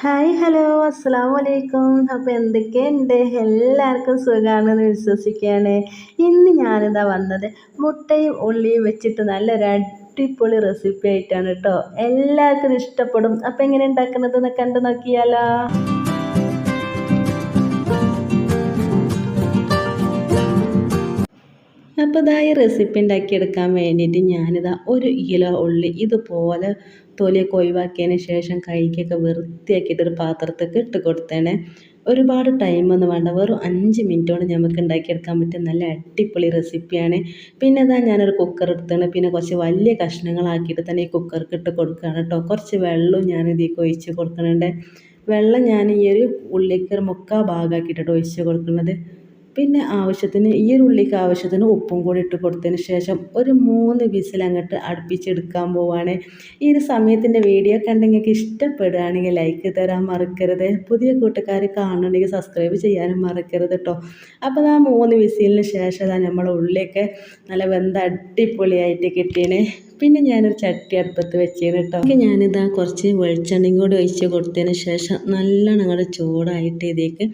Hi hello അസ്സാം വലൈക്കും അപ്പോൾ എന്തൊക്കെയുണ്ട്? എല്ലാവർക്കും സുഖമാണെന്ന് വിശ്വസിക്കുകയാണ്. ഇന്ന് ഞാനിതാ വന്നത് മുട്ടയും ഉള്ളിയും വെച്ചിട്ട് നല്ലൊരു അടിപൊളി റെസിപ്പി ആയിട്ടാണ് കേട്ടോ എല്ലാവർക്കും ഇഷ്ടപ്പെടും. അപ്പോൾ എങ്ങനെ ഉണ്ടാക്കുന്നത് എന്ന് കണ്ടു നോക്കിയാലോ. അപ്പോൾ ഇതാ ഈ റെസിപ്പി ഉണ്ടാക്കിയെടുക്കാൻ വേണ്ടിയിട്ട് ഞാനിതാ ഒരു കിലോ ഉള്ളി ഇതുപോലെ തൊലിയൊക്കെ ഒഴിവാക്കിയതിന് ശേഷം കൈക്കൊക്കെ വൃത്തിയാക്കിയിട്ട് ഒരു പാത്രത്തേക്ക് ഇട്ട് കൊടുത്തേനെ. ഒരുപാട് ടൈമൊന്നും വേണ്ട. വെറും അഞ്ച് മിനിറ്റ് കൊണ്ട് നമുക്ക് ഉണ്ടാക്കിയെടുക്കാൻ പറ്റിയ നല്ല അടിപൊളി റെസിപ്പിയാണ് പിന്നെ അതാ ഞാനൊരു കുക്കർ എടുത്താണ്. പിന്നെ കുറച്ച് വലിയ കഷ്ണങ്ങളാക്കിയിട്ട് തന്നെ ഈ കുക്കർക്ക് ഇട്ട് കൊടുക്കുകയാണ് കേട്ടോ കുറച്ച് വെള്ളവും ഞാൻ ഇതിലേക്ക് ഒഴിച്ച് കൊടുക്കുന്നുണ്ട്. വെള്ളം ഞാൻ ഈ ഒരു ഉള്ളിക്ക് ഒരു മുക്കാൽ ഭാഗമാക്കിയിട്ടാണ് ഒഴിച്ച് കൊടുക്കുന്നത്. പിന്നെ ആവശ്യത്തിന് ഈ ഒരു ഉള്ളിക്ക് ആവശ്യത്തിന് ഉപ്പും കൂടി ഇട്ട് കൊടുത്തതിന് ശേഷം ഒരു മൂന്ന് വിസിൽ അങ്ങോട്ട് അടുപ്പിച്ചെടുക്കാൻ പോവാണ്. ഈ ഒരു സമയത്തിന്റെ വീഡിയോ കണ്ടെങ്കിൽ ഇഷ്ടപ്പെടുകയാണെങ്കിൽ ലൈക്ക് തരാൻ മറക്കരുത്. പുതിയ കൂട്ടുകാർ കാണണമെങ്കിൽ സബ്സ്ക്രൈബ് ചെയ്യാനും മറക്കരുത് കേട്ടോ അപ്പോൾ ആ മൂന്ന് വിസിലിന് ശേഷം നമ്മൾ ഉള്ളിയൊക്കെ നല്ല വെന്ത അടിപൊളിയായിട്ട് കിട്ടിയേ പിന്നെ ഞാനൊരു ചട്ടി അടുപ്പത്ത് വെച്ചേന് കേട്ടോ ഞാനിതാ കുറച്ച് വെളിച്ചെണ്ണയും കൂടി ഒഴിച്ച് കൊടുത്തതിന് ശേഷം നല്ലോണം അങ്ങോട്ട് ചൂടായിട്ട് ഇതിലേക്ക്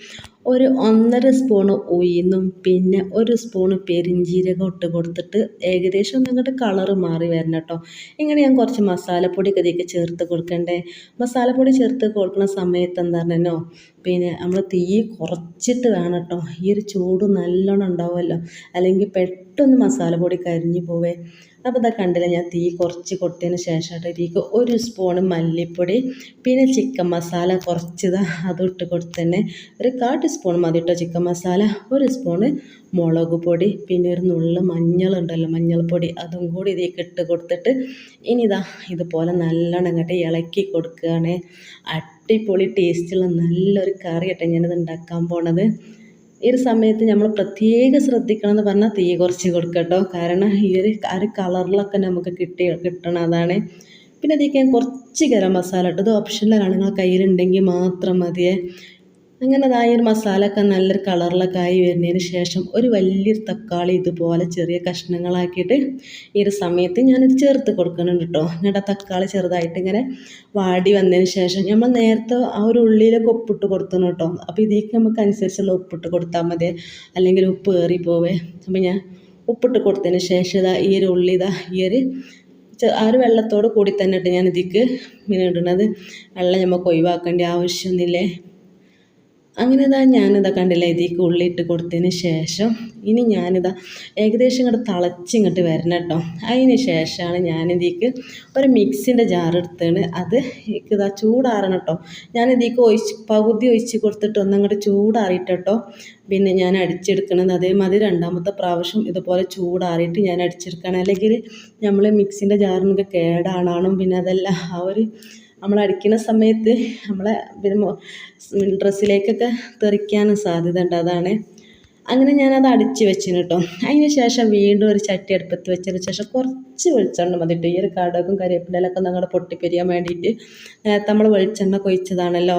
ഒരു ഒന്നര സ്പൂണ് ഉഴുന്നും പിന്നെ ഒരു സ്പൂണ് പെരിഞ്ജീരകം ഇട്ട് കൊടുത്തിട്ട് ഏകദേശം നിങ്ങളുടെ കളറ് മാറി വരണം കേട്ടോ ഇങ്ങനെ ഞാൻ കുറച്ച് മസാലപ്പൊടി ഇതിലേക്ക് ചേർത്ത് കൊടുക്കണ്ടേ? മസാലപ്പൊടി ചേർത്ത് കൊടുക്കുന്ന സമയത്ത് എന്താ പറഞ്ഞോ പിന്നെ നമ്മൾ തീ കുറച്ചിട്ട് വേണം കേട്ടോ ഈ ഒരു ചൂട് നല്ലോണം ഉണ്ടാവുമല്ലോ. അല്ലെങ്കിൽ പെട്ടെന്ന് മസാലപ്പൊടി കരിഞ്ഞു പോവേ. അപ്പോൾ ഇതാ കണ്ടില്ല ഞാൻ തീ കുറച്ച് കൊടുത്തതിന് ശേഷമായിട്ട് ഇതിലേക്ക് ഒരു സ്പൂൺ മല്ലിപ്പൊടി പിന്നെ ചിക്കൻ മസാല കുറച്ച് അതും ഇട്ട് കൊടുത്തന്നെ ഒരു കാ ടീസ്പൂൺ മതി ചിക്കൻ മസാല ഒരു സ്പൂണ് മുളക് പൊടി പിന്നെ ഒരു നുള്ള് മഞ്ഞളുണ്ടല്ലോ മഞ്ഞൾപ്പൊടി അതും കൂടി ഇതിലേക്ക് ഇട്ട് കൊടുത്തിട്ട് ഇനി ഇതാ ഇതുപോലെ നല്ലോണം അങ്ങോട്ട് ഇളക്കി കൊടുക്കുകയാണ്. അടിപൊളി ടേസ്റ്റുള്ള നല്ലൊരു കറി കേട്ടോ ഞാനിത് ഉണ്ടാക്കാൻ പോണത്. ഈ ഒരു സമയത്ത് നമ്മൾ പ്രത്യേകം ശ്രദ്ധിക്കണം എന്ന് പറഞ്ഞാൽ തീ കുറച്ച് കൊടുക്കട്ടോ. കാരണം ഈ ഒരു ആ ഒരു കളറിലൊക്കെ നമുക്ക് കിട്ടി കിട്ടണം അതാണ്. പിന്നെ അതിലേക്ക് ഞാൻ കുറച്ച് ഗരം മസാല ഇട്ടത് ഓപ്ഷനിലാണ് നിങ്ങൾ കയ്യിലുണ്ടെങ്കിൽ മാത്രം മതിയേ. അങ്ങനെ അതായ ഒരു മസാലയൊക്കെ നല്ലൊരു കളറിലൊക്കെ ആയി വരുന്നതിന് ശേഷം ഒരു വലിയൊരു തക്കാളി ഇതുപോലെ ചെറിയ കഷ്ണങ്ങളാക്കിയിട്ട് ഈ ഒരു സമയത്ത് ഞാനിത് ചേർത്ത് കൊടുക്കുന്നുണ്ട് കേട്ടോ. എന്നിട്ട് ആ തക്കാളി ചെറുതായിട്ട് ഇങ്ങനെ വാടി വന്നതിന് ശേഷം നമ്മൾ നേരത്തെ ആ ഒരു ഉള്ളിയിലൊക്കെ ഉപ്പിട്ട് കൊടുത്തണം കേട്ടോ. അപ്പോൾ ഇതിലേക്ക് നമുക്ക് അനുസരിച്ചുള്ള ഉപ്പിട്ട് കൊടുത്താൽ മതി. അല്ലെങ്കിൽ ഉപ്പ് ഏറി പോവേ. അപ്പോൾ ഞാൻ ഉപ്പിട്ട് കൊടുത്തതിന് ശേഷം ഇതാ ഈ ഒരു ഉള്ളി ഇതാ ഈ ഒരു ആ ഒരു വെള്ളത്തോട് കൂടി തന്നെ ഇട്ട് ഞാൻ ഇതിക്ക് ഇങ്ങനെ ഇടുന്നത്. വെള്ളം നമുക്ക് ഒഴിവാക്കേണ്ട ആവശ്യമൊന്നുമില്ലേ? അങ്ങനെ ഇതാ ഞാനിതാ കണ്ടില്ല ഇതിലേക്ക് ഉള്ളിയിട്ട് കൊടുത്തതിന് ശേഷം ഇനി ഞാനിതാ ഏകദേശം ഇങ്ങോട്ട് തിളച്ചിങ്ങോട്ട് വരണം കേട്ടോ അതിന് ശേഷമാണ് ഞാനിതിലേക്ക് ഒരു മിക്സിന്റെ ജാർ എടുത്താണ്. അത് ഇതാ ചൂടാറണം കേട്ടോ ഞാനിതിലേക്ക് ഒഴിച്ച് പകുതി ഒഴിച്ച് കൊടുത്തിട്ട് ഒന്നങ്ങോട്ട് ചൂടാറിയിട്ട് കേട്ടോ പിന്നെ ഞാൻ അടിച്ചെടുക്കണത് അതേമാതിരി രണ്ടാമത്തെ പ്രാവശ്യം ഇതുപോലെ ചൂടാറിയിട്ട് ഞാൻ അടിച്ചെടുക്കണം. അല്ലെങ്കിൽ നമ്മൾ മിക്സിന്റെ ജാറിനൊക്കെ കേടാണാണും പിന്നെ അതെല്ലാം ആ ഒരു നമ്മൾ അടിക്കുന്ന സമയത്ത് നമ്മളെ പിന്നെ ഡ്രസ്സിലേക്കൊക്കെ തെറിക്കാനും സാധ്യത ഉണ്ട് അതാണ്. അങ്ങനെ ഞാനത് അടിച്ച് വെച്ചിന് കേട്ടോ അതിന് ശേഷം വീണ്ടും ഒരു ചട്ടി അടുപ്പത്ത് വെച്ചതിന് ശേഷം കുറച്ച് വെളിച്ചെണ്ണ മതി ഈ ഒരു കടകും കരിവേപ്പിലൊക്കെ നിങ്ങളുടെ പൊട്ടിപ്പിരിയാൻ വേണ്ടിയിട്ട് നേരത്തെ നമ്മൾ വെളിച്ചെണ്ണ കൊഴിച്ചതാണല്ലോ.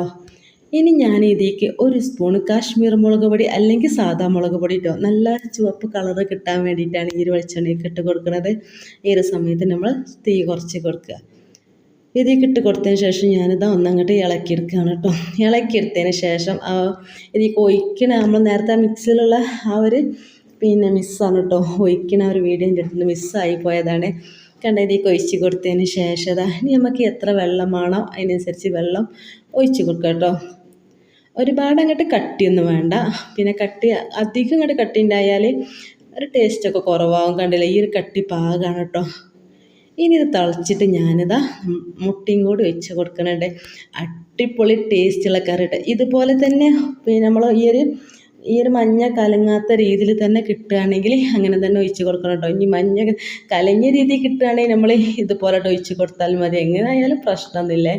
ഇനി ഞാൻ ഇതിലേക്ക് ഒരു സ്പൂൺ കാശ്മീർ മുളക് പൊടി അല്ലെങ്കിൽ സാധാ മുളക് പൊടി ഇട്ടോ നല്ല ചുവപ്പ് കളറ് കിട്ടാൻ വേണ്ടിയിട്ടാണ് ഈ ഒരു വെളിച്ചെണ്ണയൊക്കെ ഇട്ട് കൊടുക്കുന്നത് ഈ ഒരു സമയത്ത് നമ്മൾ തീ കുറച്ച് കൊടുക്കുക. ഇതിലേക്ക് ഇട്ട് കൊടുത്തതിന് ശേഷം ഞാനിതാ ഒന്നങ്ങോട്ട് ഇളക്കിയെടുക്കുകയാണ് കേട്ടോ. ഇളക്കിയെടുത്തതിന് ശേഷം ആ ഇതിലേക്ക് ഒഴിക്കണ നമ്മൾ നേരത്തെ മിക്സിലുള്ള ആ ഒരു പിന്നെ മിസ്സാണ് കേട്ടോ. ഒഴിക്കണ ഒരു വീഡിയോ എന്റെ അടുത്ത് മിസ്സായി പോയതാണ്. കണ്ട ഇതിലേക്ക് ഒഴിച്ച് കൊടുത്തതിന് ശേഷം ഇനി നമുക്ക് എത്ര വെള്ളമാണോ അതിനനുസരിച്ച് വെള്ളം ഒഴിച്ച് കൊടുക്കുക കേട്ടോ. ഒരുപാട് അങ്ങോട്ട് കട്ടിയൊന്നും വേണ്ട. പിന്നെ കട്ടി അധികം അങ്ങോട്ട് കട്ടി ഉണ്ടായാൽ ഒരു ടേസ്റ്റൊക്കെ കുറവാകും കണ്ടില്ല? ഈ ഒരു കട്ടി പാകമാണ് കേട്ടോ. ഇനി ഇത് തിളച്ചിട്ട് ഞാനിതാ മുട്ടയും കൂടി വെച്ച് കൊടുക്കണേ അടിപൊളി ടേസ്റ്റുള്ള കറിയുടെ ഇതുപോലെ തന്നെ പിന്നെ നമ്മൾ ഈ ഒരു ഈ ഒരു മഞ്ഞ കലങ്ങാത്ത രീതിയിൽ തന്നെ കിട്ടുകയാണെങ്കിൽ അങ്ങനെ തന്നെ ഒഴിച്ച് കൊടുക്കണം കേട്ടോ ഇനി മഞ്ഞ കലങ്ങിയ രീതിയിൽ കിട്ടുകയാണെങ്കിൽ നമ്മൾ ഇതുപോലെ ഒഴിച്ച് കൊടുത്താൽ മതി. എങ്ങനെ ആയാലും പ്രശ്നമൊന്നുമില്ലേ.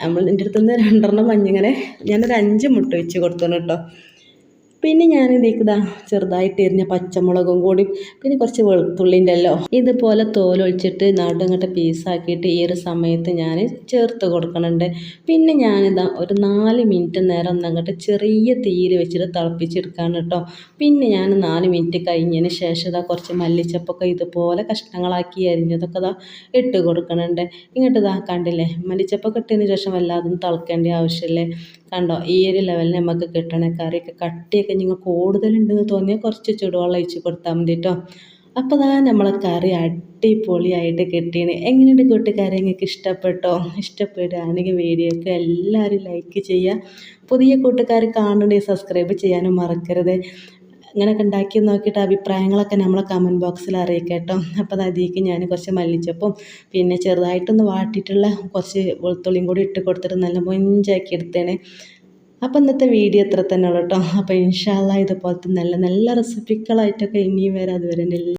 നമ്മൾ എന്റെ അടുത്തുനിന്ന് രണ്ടെണ്ണം മഞ്ഞിങ്ങനെ ഞാനൊരു അഞ്ച് മുട്ട ഒഴിച്ച് കൊടുത്തു കേട്ടോ പിന്നെ ഞാൻ ഇതിക്കതാ ചെറുതായിട്ട് എരിഞ്ഞ പച്ചമുളകും കൂടി പിന്നെ കുറച്ച് വെളുത്തുള്ളിന്റെ അല്ലോ ഇതുപോലെ തോലൊഴിച്ചിട്ട് നടുങ്ങട്ട് പീസാക്കിയിട്ട് ഈ ഒരു സമയത്ത് ഞാൻ ചേർത്ത് കൊടുക്കണുണ്ട്. പിന്നെ ഞാനിതാ ഒരു നാല് മിനിറ്റ് നേരം ഒന്നങ്ങോട്ട് ചെറിയ തീയിൽ വെച്ചിട്ട് തിളപ്പിച്ചെടുക്കാണ് കേട്ടോ. പിന്നെ ഞാൻ നാല് മിനിറ്റ് കഴിഞ്ഞതിന് ശേഷം ഇതാ കുറച്ച് മല്ലിച്ചപ്പൊക്കെ ഇതുപോലെ കഷ്ണങ്ങളാക്കി അരിഞ്ഞതൊക്കെ ഇതാ ഇട്ട് കൊടുക്കണുണ്ട്. ഇങ്ങോട്ട് ഇതാ കണ്ടില്ലേ മല്ലിച്ചപ്പൊക്കെ ഇട്ടതിന് ശേഷം വല്ലാതൊന്നും തിളക്കേണ്ട ആവശ്യമില്ലേ? കണ്ടോ ഈ ഒരു ലെവലിൽ നമുക്ക് കിട്ടണ കറിയൊക്കെ കട്ടിയൊക്കെ നിങ്ങൾ കൂടുതലുണ്ടെന്ന് തോന്നിയാൽ കുറച്ച് ചൂടുവെള്ളം ഒഴിച്ച് കൊടുത്താൽ മതി കേട്ടോ അപ്പോൾ ദാ നമ്മളെ കറി അടിപൊളിയായിട്ട് കിട്ടിയാണ് എങ്ങനെയുണ്ട് കൂട്ടുകാരെ? നിങ്ങൾക്ക് ഇഷ്ടപ്പെട്ടോ? ഇഷ്ടപ്പെടുകയാണെങ്കിൽ വീഡിയോക്ക് എല്ലാവരും ലൈക്ക് ചെയ്യുക പുതിയ കൂട്ടുകാർ കാണുന്നുണ്ടെങ്കിൽ സബ്സ്ക്രൈബ് ചെയ്യാനും മറക്കരുത്. ഇങ്ങനെയൊക്കെ ഉണ്ടാക്കി നോക്കിയിട്ട് അഭിപ്രായങ്ങളൊക്കെ നമ്മളെ കമന്റ് ബോക്സിൽ അറിയിക്കാം കേട്ടോ അപ്പോൾ അതിലേക്ക് ഞാൻ കുറച്ച് മല്ലിച്ചപ്പും പിന്നെ ചെറുതായിട്ടൊന്ന് വാട്ടിയിട്ടുള്ള കുറച്ച് വെളുത്തുള്ളിയും കൂടി ഇട്ട് കൊടുത്തിട്ട് നല്ല മൊഞ്ചാക്കി എടുത്തേനെ. അപ്പോൾ ഇന്നത്തെ വീഡിയോ ഇത്ര തന്നെ ഉള്ളൂ കേട്ടോ അപ്പോൾ ഇൻഷാല്ല ഇതുപോലത്തെ നല്ല നല്ല റെസിപ്പികളായിട്ടൊക്കെ ഇനിയും വരാം. അതുവരെ